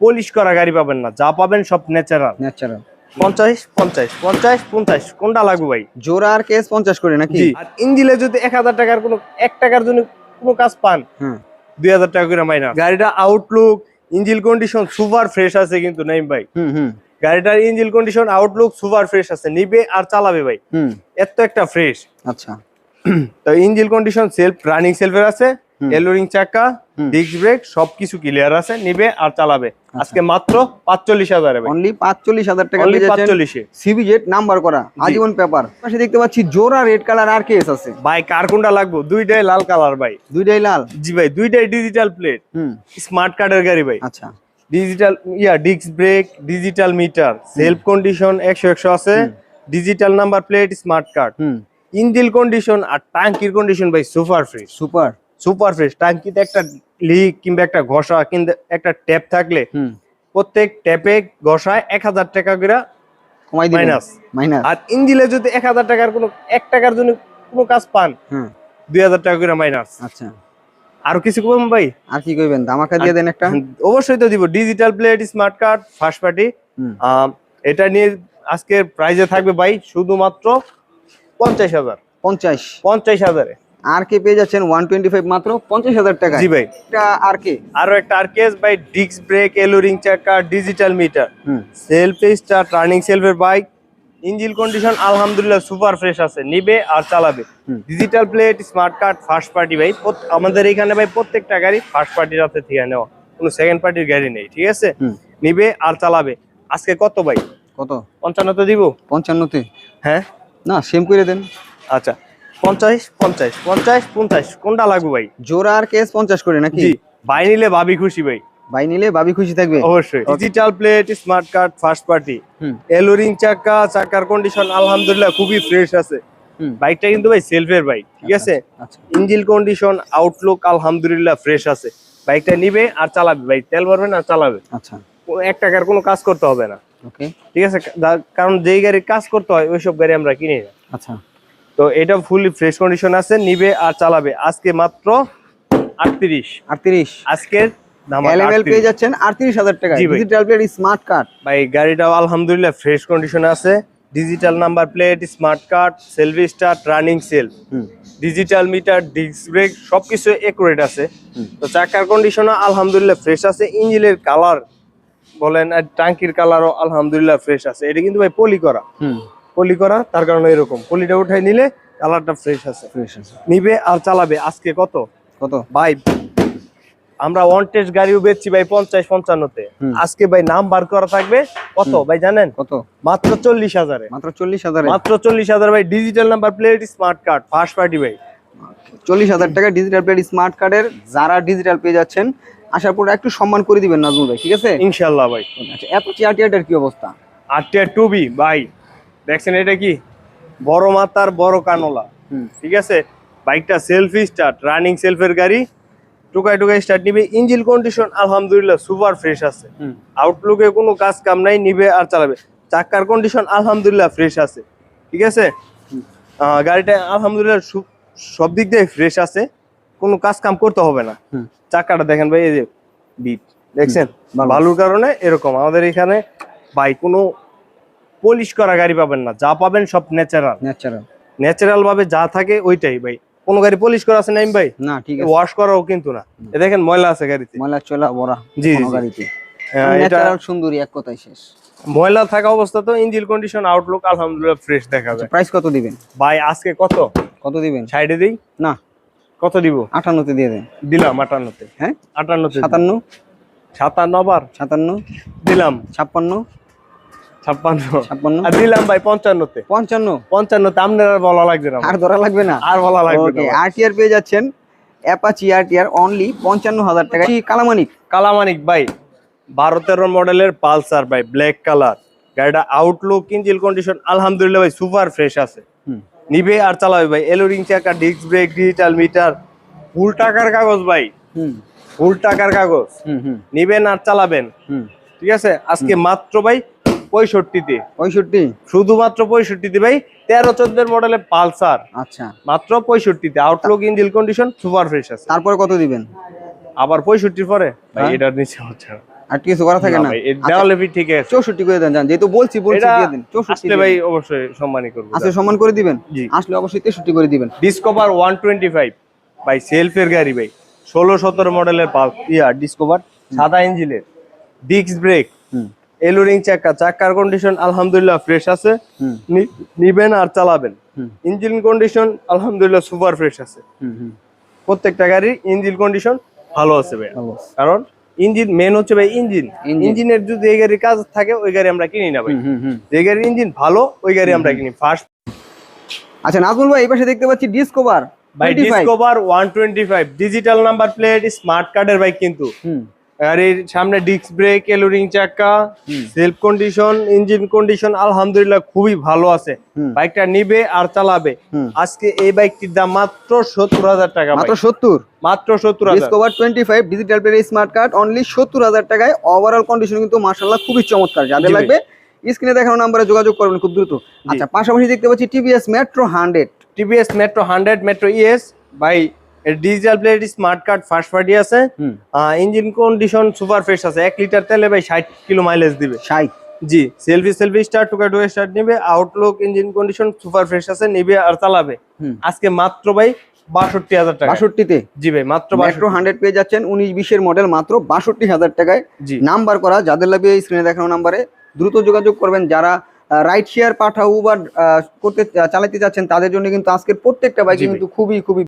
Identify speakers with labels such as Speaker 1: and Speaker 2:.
Speaker 1: Polish করা গাড়ি পাবেন না। যা পাবেন সব ন্যাচারাল
Speaker 2: ন্যাচারাল
Speaker 1: পঞ্চাশ পঞ্চাশ পঞ্চাশ পঞ্চাশ। কোনটা লাগবে ভাই?
Speaker 2: জোড়া আর কেস পঞ্চাশ করে নাকি?
Speaker 1: আর ইঞ্জিলে যদি এক হাজার টাকার কোনো এক টাকার জন্য কোনো কাজ পান
Speaker 2: হ্যাঁ।
Speaker 1: দুই হাজার টাকা করে মাইনা। গাড়িটা outlook engine condition super fresh আছে কিন্তু নাইম ভাই? গাড়িটার engine condition outlook super fresh আছে। নিবে আর চালাবে ভাই।
Speaker 2: হুম।
Speaker 1: এত একটা ফ্রেশ
Speaker 2: আচ্ছা।
Speaker 1: তো ইঞ্জিল কন্ডিশন সেলফ রানিং সেলফের আছে। এলোরিং চাকা। ডিস্ক ব্রেক সবকিছু ক্লিয়ার আছে নিবে আর চালাবে। আজকে মাত্র পাঁচচল্লিশ হাজারে
Speaker 2: অনলি পাঁচচল্লিশ হাজার টাকা
Speaker 1: পাঁচচল্লিশে।
Speaker 2: নাম্বার করা আজীবন পেপার পাশে দেখতে পাচ্ছি জোড়া রেড কালার আর কেস আছে।
Speaker 1: ভাই কার কোনটা লাগবো? দুইটাই লাল কালার ভাই।
Speaker 2: দুইটাই লাল?
Speaker 1: জি ভাই দুইটাই ডিজিটাল প্লেট
Speaker 2: হুম।
Speaker 1: স্মার্ট কার্ডের গাড়ি ভাই।
Speaker 2: আচ্ছা।
Speaker 1: ডিজিটাল ইয়া disk brake digital meter self condition একশো একশো আছে। Digital number plate smart card
Speaker 2: হুম।
Speaker 1: ইঞ্জিল কন্ডিশন আর টাঙ্কির কন্ডিশন ভাই super free
Speaker 2: super
Speaker 1: super fresh. টাঙ্কিতে একটা লিক কিংবা একটা ঘষা কিংবা একটা ট্যাপ থাকলে
Speaker 2: হুম।
Speaker 1: প্রত্যেক ট্যাপে ঘষায় এক হাজার টাকা করে মাইনাস।
Speaker 2: মাইনাস।
Speaker 1: আর ইঞ্জিলে যদি এক হাজার টাকার কোনো এক টাকার জন্য কোনো কাজ পান দুই হাজার টাকা করে মাইনাস।
Speaker 2: আচ্ছা।
Speaker 1: আর কিছু করবেন ভাই?
Speaker 2: আর কি করবেন ধামাকা দিয়ে দেন একটা।
Speaker 1: অবশ্যই তো দিব। Digital plate smart card first party. এটা নিয়ে আজকের প্রাইজে থাকবে ভাই শুধুমাত্র পঞ্চাশ হাজার।
Speaker 2: পঞ্চাশ।
Speaker 1: পঞ্চাশ হাজারে।
Speaker 2: আর কে পেয়ে যাচ্ছেন ওয়ান টোয়েন্টি ফাইভ মাত্র পঞ্চাশ হাজার টাকা
Speaker 1: জি ভাই।
Speaker 2: এটা আর কে
Speaker 1: আরও একটা আর আরকেএস ভাই ডিস্ক ব্রেক এলোরিং চাকা digital meter self star turning সেলফের বাইক ইঞ্জিন কন্ডিশন আলহামদুলিল্লাহ সুপার ফ্রেশ আছে নিবে আর চালাবে। Digital plate smart card first party ভাই আমাদের এখানে ভাই প্রত্যেকটা গাড়ি ফার্স্ট পার্টির হাতে থেকে নেওয়া কোনো সেকেন্ড পার্টির গাড়ি নেই ঠিক আছে? নিবে আর চালাবে। আজকে কত ভাই?
Speaker 2: কত?
Speaker 1: পঞ্চান্নতে দিব?
Speaker 2: পঞ্চান্নতে।
Speaker 1: হ্যাঁ?
Speaker 2: না সেম করে দেন।
Speaker 1: আচ্ছা। পঞ্চাশ পঞ্চাশ পঞ্চাশ পঞ্চাশ। কোনটা লাগবে ভাই?
Speaker 2: জোড়া আর কেস পঞ্চাশ করে নাকি?
Speaker 1: ভাই নিলে ভাবি খুশি ভাই।
Speaker 2: ভাই নিলে ভাবি খুশি থাকবে?
Speaker 1: অবশ্যই। Digital plate smart card first party alloy ring চাকা চাকার কন্ডিশন আলহামদুলিল্লাহ খুবই ফ্রেশ আছে। বাইকটা কিন্তু ভাই সেলফের বাইক ঠিক আছে?
Speaker 2: আচ্ছা
Speaker 1: ইঞ্জিন কন্ডিশন আউটলুক আলহামদুলিল্লাহ ফ্রেশ আছে। বাইকটা নিবে আর চালাবে ভাই। তেল ভরবে না চালাবে।
Speaker 2: আচ্ছা।
Speaker 1: এক টাকার কোনো কাজ করতে হবে না। ঠিক আছে? কারণ যেই গাড়ির কাজ করতে হয় ওইসব গাড়ি আমরা কিনি না।
Speaker 2: আচ্ছা।
Speaker 1: তো এটা ফুলি ফ্রেশ কন্ডিশন আছে নিবে আর চালাবে। আজকে মাত্র আটত্রিশ।
Speaker 2: আটত্রিশ।
Speaker 1: আজকের
Speaker 2: এলএমএল পেয়ে যাচ্ছেন আটত্রিশ হাজার টাকা ডিজিটাল প্লেট স্মার্ট কার্ড
Speaker 1: ভাই গাড়িটাও আলহামদুলিল্লাহ ফ্রেশ কন্ডিশনে আছে। Digital number plate smart card selfie start running self digital meter disk brake সবকিছু একুরেট আছে। তো চাকার কন্ডিশনও আলহামদুলিল্লাহ ফ্রেশ আছে। ইঞ্জিনের কালার বলেন আর কালারও আলহামদুলিল্লাহ ফ্রেশ আছে। এটা কিন্তু ভাই পলি করা পলি করা তার কারণে এরকম। পলিটা উঠাই নিলে কালারটা ফ্রেশ আছে।
Speaker 2: ফ্রেশ আছে।
Speaker 1: নিবে আর চালাবে। আজকে কত?
Speaker 2: কত?
Speaker 1: ভাই আমরা ওয়ান টেস্ট গাড়িও বেচছি ভাই পঞ্চাশ পঞ্চান্নতে। আজকে ভাই নাম বার করা থাকবে। কত ভাই জানেন?
Speaker 2: কত?
Speaker 1: মাত্র চল্লিশ হাজারে।
Speaker 2: মাত্র চল্লিশ হাজারে।
Speaker 1: মাত্র চল্লিশ হাজার ভাই digital number plate smart card first party ভাই।
Speaker 2: চল্লিশ হাজার টাকা ডিজিটাল প্লেট স্মার্ট কার্ডের যারা ডিজিটাল পেয়ে যাচ্ছেন আসার পর একটু সম্মান করে দিবেন নাজমুল ভাই ঠিক আছে?
Speaker 1: ইনশাল্লাহ ভাই।
Speaker 2: আচ্ছা এত চেয়ার টিয়ারটার কি অবস্থা?
Speaker 1: আটটিয়া টু বি ভাই। দেখছেন এটা কি? বড় মাতার বড় কানোলা। ঠিক আছে? বাইকটা সেলফি স্টার্ট রানিং সেলফের গাড়ি। টুকাই টুকাই স্টার্ট নিবে। ইঞ্জিন কন্ডিশন আলহামদুলিল্লাহ সুপার ফ্রেশ আছে। আউটলুকে কোনো কাজ কাম নাই নিবে আর চালাবে। চাকার কন্ডিশন আলহামদুলিল্লাহ ফ্রেশ আছে। ঠিক আছে? গাড়িটা আলহামদুলিল্লাহ সব দিক দিয়ে ফ্রেশ আছে। কোনো কাজ কাম করতে হবে না। চাকাটা দেখেন ভাই এই যে বিট দেখছেন। বালুর কারণে এরকম। আমাদের এখানে ভাই কোনো পলিশ করা গাড়ি পাবেন না যা পাবেন সব ন্যাচারাল
Speaker 2: ন্যাচারাল
Speaker 1: ন্যাচারাল ভাবে যা থাকে ওইটাই ভাই। কোনো গাড়ি পলিশ করা আছে নাইম ভাই?
Speaker 2: না ঠিক আছে।
Speaker 1: ওয়াশ করাও কিন্তু না। এ দেখেন ময়লা আছে গাড়িতে।
Speaker 2: ময়লা চলা বড়া
Speaker 1: জি।
Speaker 2: গাড়িতে। ন্যাচারাল সুন্দরী এক কথাই শেষ।
Speaker 1: ময়লা থাকা অবস্থা তো ইঞ্জিন কন্ডিশন আউটলুক আলহামদুলিল্লাহ ফ্রেশ দেখাবে
Speaker 2: প্রাইস কত দিবেন?
Speaker 1: ভাই আজকে কত?
Speaker 2: কত দিবেন?
Speaker 1: সাইডে দেই?
Speaker 2: না।
Speaker 1: কত দিব?
Speaker 2: আটান্নতে দিয়ে দেন।
Speaker 1: দিলাম আটান্নতে।
Speaker 2: হ্যাঁ?
Speaker 1: আটান্নতে
Speaker 2: সাতান্ন।
Speaker 1: সাতান্ন আবার?
Speaker 2: সাতান্ন।
Speaker 1: দিলাম।
Speaker 2: ছাপ্পান্ন।
Speaker 1: ছাপ্পান্ন।
Speaker 2: ছাপ্পান্ন?
Speaker 1: আর দিলাম ভাই পঞ্চান্নতে।
Speaker 2: পঞ্চান্ন?
Speaker 1: পঞ্চান্নতে আপনার আর বলা লাগবে না
Speaker 2: আর ধরা লাগবে না?
Speaker 1: আর বলা লাগবে
Speaker 2: আরটিআর পেয়ে যাচ্ছেন অ্যাপাচি আরটিআর অনলি পঞ্চান্ন হাজার টাকা। কালামানিক?
Speaker 1: কালামানিক ভাই। মডেলের পালসার ভাই ব্ল্যাক কালার গাড়িটা আউটলুক ইঞ্জিন কন্ডিশন আলহামদুলিল্লাহ ভাই সুপার ফ্রেশ আছে। নিবে আর চালাবে ভাই। এলোরিং চাকা disk brake digital meter full টাকার কাগজ ভাই। ফুল টাকার কাগজ। নিবেন আর চালাবেন। ঠিক আছে? আজকে মাত্র ভাই পঁয়ষট্টিতে।
Speaker 2: পঁয়ষট্টি?
Speaker 1: শুধুমাত্র পঁয়ষট্টিতে ভাই তেরো চোদ্দের মডেলের পালসার।
Speaker 2: আচ্ছা।
Speaker 1: মাত্র পঁয়ষট্টিতে। Outlook engine condition super fresh আছে।
Speaker 2: তারপরে কত দিবেন?
Speaker 1: আবার পঁয়ষট্টির পরে? ভাই
Speaker 2: হ্যাঁ?
Speaker 1: এটার নিচে হচ্ছে।
Speaker 2: আর কিছু করা থাকে না
Speaker 1: ভাই, এর দেওয়ালে ফিট ঠিক আছে।
Speaker 2: চৌষট্টি করে দেন যান। যেহেতু বলছি বলছি দিয়ে দিন। চৌষট্টি
Speaker 1: আসলে ভাই অবশ্যই সম্মানই করব।
Speaker 2: আসলে সম্মান করে দিবেন? আসলে অবশ্যই তেষট্টি করে দিবেন।
Speaker 1: ডিসকভার ওয়ান টোয়েন্টি ফাইভ ভাই সেলফের গাড়ি ভাই। ষোলো সতেরো মডেলের পাল ইয়া ডিসকভার সাদা ইঞ্জিনের। ডিস্ক ব্রেক
Speaker 2: হুম।
Speaker 1: এলুরিং চাক্কা চাক্কার কন্ডিশন আলহামদুলিল্লাহ ফ্রেশ আছে। নিবেন আর চালাবেন। ইঞ্জিন কন্ডিশন আলহামদুলিল্লাহ সুপার ফ্রেশ আছে। প্রত্যেকটা গাড়ির ইঞ্জিন কন্ডিশন ভালো আছে ভাই কারণ ইঞ্জিন মেন হচ্ছে ভাই ইঞ্জিন ইঞ্জিনের যদি এই গাড়ির কাজ থাকে ওই গাড়ি আমরা কিনি না ভাই। যে গাড়ির ইঞ্জিন ভালো ওই গাড়ি আমরা কিনি। ফার্স্ট
Speaker 2: আচ্ছা নাজমুল ভাই এই পাশে দেখতে পাচ্ছি ডিসকভার
Speaker 1: ভাই Discover one twenty five digital number plate smart কার্ডের বাইক কিন্তু। গাড়ির সামনে ডিস্ক ব্রেক এলুরিং
Speaker 2: চাকা
Speaker 1: সেলফ কন্ডিশন ইঞ্জিন কন্ডিশন আলহামদুলিল্লাহ খুবই ভালো আছে। বাইকটা নিবে আর চালাবে। আজকে এই বাইকটির দাম মাত্র সত্তর হাজার টাকা
Speaker 2: মাত্র সত্তর?
Speaker 1: মাত্র সত্তর
Speaker 2: Discover twenty five digital plate smart card only সত্তর হাজার টাকায়। ওভারঅল কন্ডিশন কিন্তু মার্শাল্লাহ খুবই চমৎকার। যাদের লাগবে স্ক্রিনে দেখানো নাম্বারে যোগাযোগ করবেন খুব দ্রুত। আচ্ছা পাশাপাশি দেখতে পাচ্ছি TVS Metro hundred
Speaker 1: TVS Metro hundred Metro ES ভাই digital plate smart card first party আছে। ইঞ্জিন কন্ডিশন সুপার ফ্রেশ আছে। এক লিটার তেলে ভাই ষাট কিলো মাইলেজ দিবে।
Speaker 2: ষাট?
Speaker 1: জি সেলফি সেলফি স্টার্ট টুকা টুকা স্টার্ট নিবে। Outlook engine condition super fresh আছে নিবে আর চালাবে। আজকে মাত্র ভাই বাষট্টি হাজার টাকা
Speaker 2: বাষট্টিতে?
Speaker 1: জি ভাই মাত্র
Speaker 2: মেট্রো হান্ড্রেড পেয়ে যাচ্ছেন উনিশ বিশের মডেল মাত্র বাষট্টি হাজার টাকায়। নাম্বার করা যাদের লাগবে এই স্ক্রিনে দেখানো নাম্বারে দ্রুত যোগাযোগ করবেন। যারা রাইড শেয়ার পাঠাও উবার করতে চালাতে যাচ্ছেন তাদের জন্য কিন্তু আজকের প্রত্যেকটা বাইকে। কিন্তু খুবই খুবই